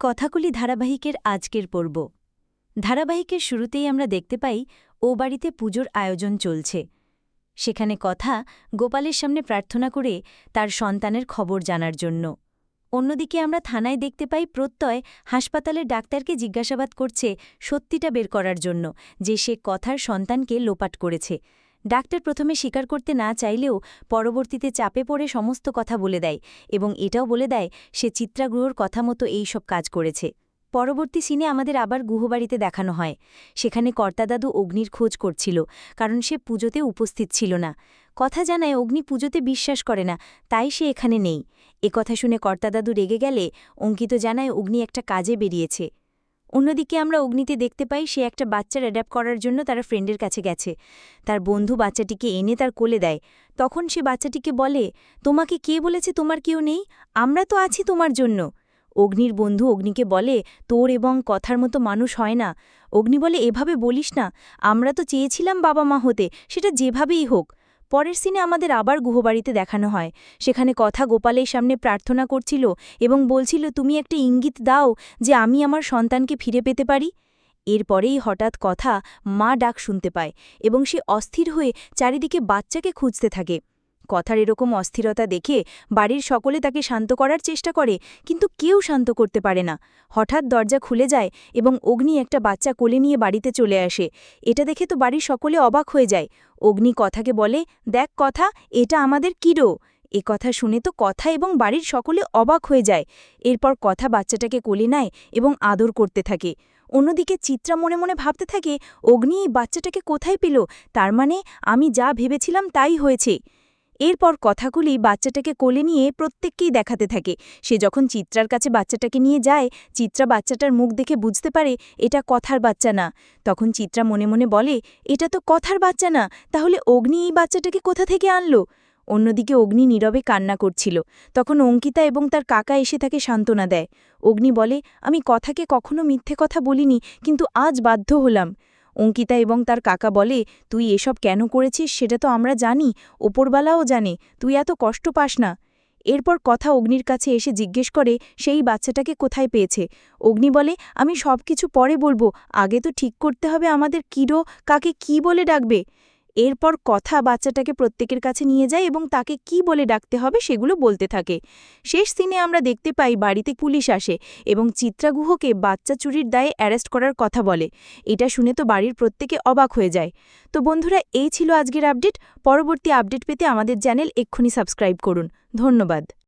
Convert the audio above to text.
কথাকলি ধারাবাহিকের আজকের পর্ব। ধারাবাহিকের শুরুতেই আমরা দেখতে পাই, ও বাড়িতে পুজোর আয়োজন চলছে। সেখানে কথা গোপালের সামনে প্রার্থনা করে তার সন্তানের খবর জানার জন্য। অন্যদিকে আমরা থানায় দেখতে পাই, প্রত্যয় হাসপাতালের ডাক্তারকে জিজ্ঞাসাবাদ করছে সত্যিটা বের করার জন্য, যে সে কথার সন্তানকে লোপাট করেছে। ডাক্তার প্রথমে স্বীকার করতে না চাইলেও পরবর্তীতে চাপে পড়ে সমস্ত কথা বলে দেয় এবং এটাও বলে দেয়, সে চিত্রাগ্রহর কথা মতো এই সব কাজ করেছে। পরবর্তী সিনে আমাদের আবার গুহবাড়িতে দেখানো হয়। সেখানে কর্তাদাদু অগ্নির খোঁজ করছিল, কারণ সে পুজোতে উপস্থিত ছিল না। কথা জানায় অগ্নি পুজোতে বিশ্বাস করে না, তাই সে এখানে নেই। কথা শুনে কর্তাদাদু রেগে গেলে অঙ্কিত জানায়, অগ্নি একটা কাজে বেরিয়েছে। অন্যদিকে আমরা অগ্নিতে দেখতে পাই সে একটা বাচ্চার অ্যাডাপ্ট করার জন্য তার ফ্রেন্ডের কাছে গেছে। তার বন্ধু বাচ্চাটিকে এনে তার কোলে দেয়। তখন সে বাচ্চাটিকে বলে, তোমাকে কে বলেছে তোমার কেউ নেই? আমরা তো আছি তোমার জন্য। অগ্নির বন্ধু অগ্নিকে বলে, তোর এবং কথার মতো মানুষ হয় না। অগ্নি বলে, এভাবে বলিস না। আমরা তো চেয়েছিলাম বাবা মা হতে। সেটা যেভাবেই হোক। পরের সিনে আমাদের আবার গুহবাড়িতে দেখানো হয়। সেখানে কথা গোপালের সামনে প্রার্থনা করছিল এবং বলছিল, তুমি একটা ইঙ্গিত দাও যে আমি আমার সন্তানকে ফিরে পেতে পারি? এরপরেই হঠাৎ কথা মা ডাক শুনতে পায় এবং সে অস্থির হয়ে চারিদিকে বাচ্চাকে খুঁজতে থাকে। কথার এরকম অস্থিরতা দেখে বাড়ির সকলে তাকে শান্ত করার চেষ্টা করে, কিন্তু কেউ শান্ত করতে পারে না। হঠাৎ দরজা খুলে যায় এবং অগ্নি একটা বাচ্চা কোলে নিয়ে বাড়িতে চলে আসে। এটা দেখে তো বাড়ির সকলে অবাক হয়ে যায়। অগ্নি কথাকে বলে, দেখ কথা, এটা আমাদের কিরো এ কথা শুনে তো কথা এবং বাড়ির সকলে অবাক হয়ে যায়। এরপর কথা বাচ্চাটাকে কোলে নেয় এবং আদর করতে থাকে। অন্যদিকে চিত্রা মনে মনে ভাবতে থাকে, অগ্নি এই বাচ্চাটাকে কোথায় পেল? তার মানে আমি যা ভেবেছিলাম তাই হয়েছে। এরপর কথাগুলি বাচ্চাটাকে কোলে নিয়ে প্রত্যেককেই দেখাতে থাকে। সে যখন চিত্রার কাছে বাচ্চাটাকে নিয়ে যায়, চিত্রা বাচ্চাটার মুখ দেখে বুঝতে পারে, এটা কথার বাচ্চা না। তখন চিত্রা মনে মনে বলে, এটা তো কথার বাচ্চা না, তাহলে অগ্নি এই বাচ্চাটাকে কোথা থেকে আনলো? অন্যদিকে অগ্নি নীরবে কান্না করছিল। তখন অঙ্কিতা এবং তার কাকা এসে তাকে সান্ত্বনা দেয়। অগ্নি বলে, আমি কথাকে কখনো মিথ্যে কথা বলিনি, কিন্তু আজ বাধ্য হলাম। অঙ্কিতা এবং তার কাকা বলে, তুই এসব কেন করেছিস সেটা তো আমরা জানি, ওপরবালাও জানে, তুই এত কষ্ট পাস না। এরপর কথা অগ্নির কাছে এসে জিজ্ঞেস করে, সেই বাচ্চাটাকে কোথায় পেয়েছে? অগ্নি বলে, আমি সব কিছু পরে বলব, আগে তো ঠিক করতে হবে আমাদের কিরো, কাকে কি বলে ডাকবে? এরপর কথা বাচ্চাটাকে প্রত্যেকের কাছে নিয়ে যায় এবং তাকে কি বলে ডাকতে হবে সেগুলো বলতে থাকে। শেষ সিনে আমরা দেখতে পাই বাড়িতে পুলিশ আসে এবং চিত্রাগুহকে বাচ্চা চুরির দায়ে অ্যারেস্ট করার কথা বলে। এটা শুনে তো বাড়ির প্রত্যেকে অবাক হয়ে যায়। তো বন্ধুরা, এই ছিল আজকের আপডেট। পরবর্তী আপডেট পেতে আমাদের চ্যানেল এক্ষুনি সাবস্ক্রাইব করুন। ধন্যবাদ।